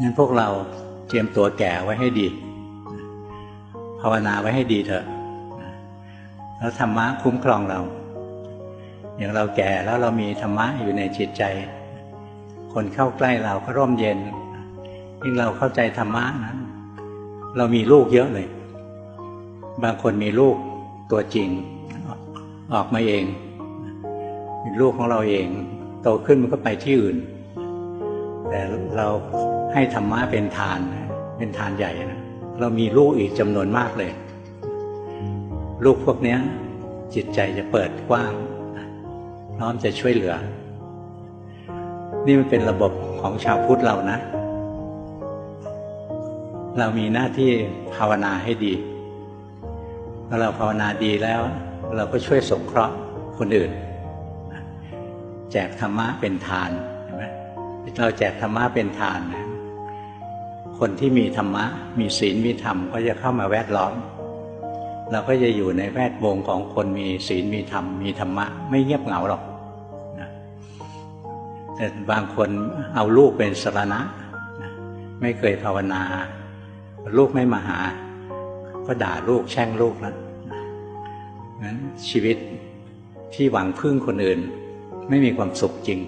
งั้นพวกเราเตรียมตัวแก่ไว้ให้ดี ภาวนาไว้ให้ดีเถอะ แล้วธรรมะคุ้มครองเรา อย่างเราแก่แล้วเรามีธรรมะอยู่ในจิตใจ คนเข้าใกล้เราก็ร่มเย็น ยิ่งเราเข้าใจธรรมะนะเรามีลูกเยอะเลย บางคนมีลูกตัวจริง ออกมาเอง เป็นลูกของเราเอง โตขึ้นมันก็ไปที่อื่น แต่เราให้ธรรมะเป็นทานนะเป็นทานใหญ่นะเรามีลูกอีกจำนวนมากเลย ลูกพวกนี้จิตใจจะเปิดกว้างนะพร้อมจะช่วยเหลือ นี่มันเป็นระบบของชาวพุทธเรานะ เรามีหน้าที่ภาวนาให้ดีพอเราภาวนาดีแล้ว เราก็ช่วยสงเคราะห์คนอื่น แจกธรรมะเป็นทาน เราแจกธรรมะเป็นทานนะคนที่มีธรรมะ มีศีลมีธรรมก็จะเข้ามาแวดล้อม เราก็จะอยู่ในแวดวงของคนมีศีลมีธรรม มีธรรมะ ไม่เงียบเหงาหรอกนะแต่บางคนเอาลูกเป็นสรณะนะไม่เคยภาวนา ลูกไม่มาหา ก็ด่าลูกแช่งลูกแล้วนั้นชีวิตที่หวังพึ่งคนอื่น ไม่มีความสุขจริง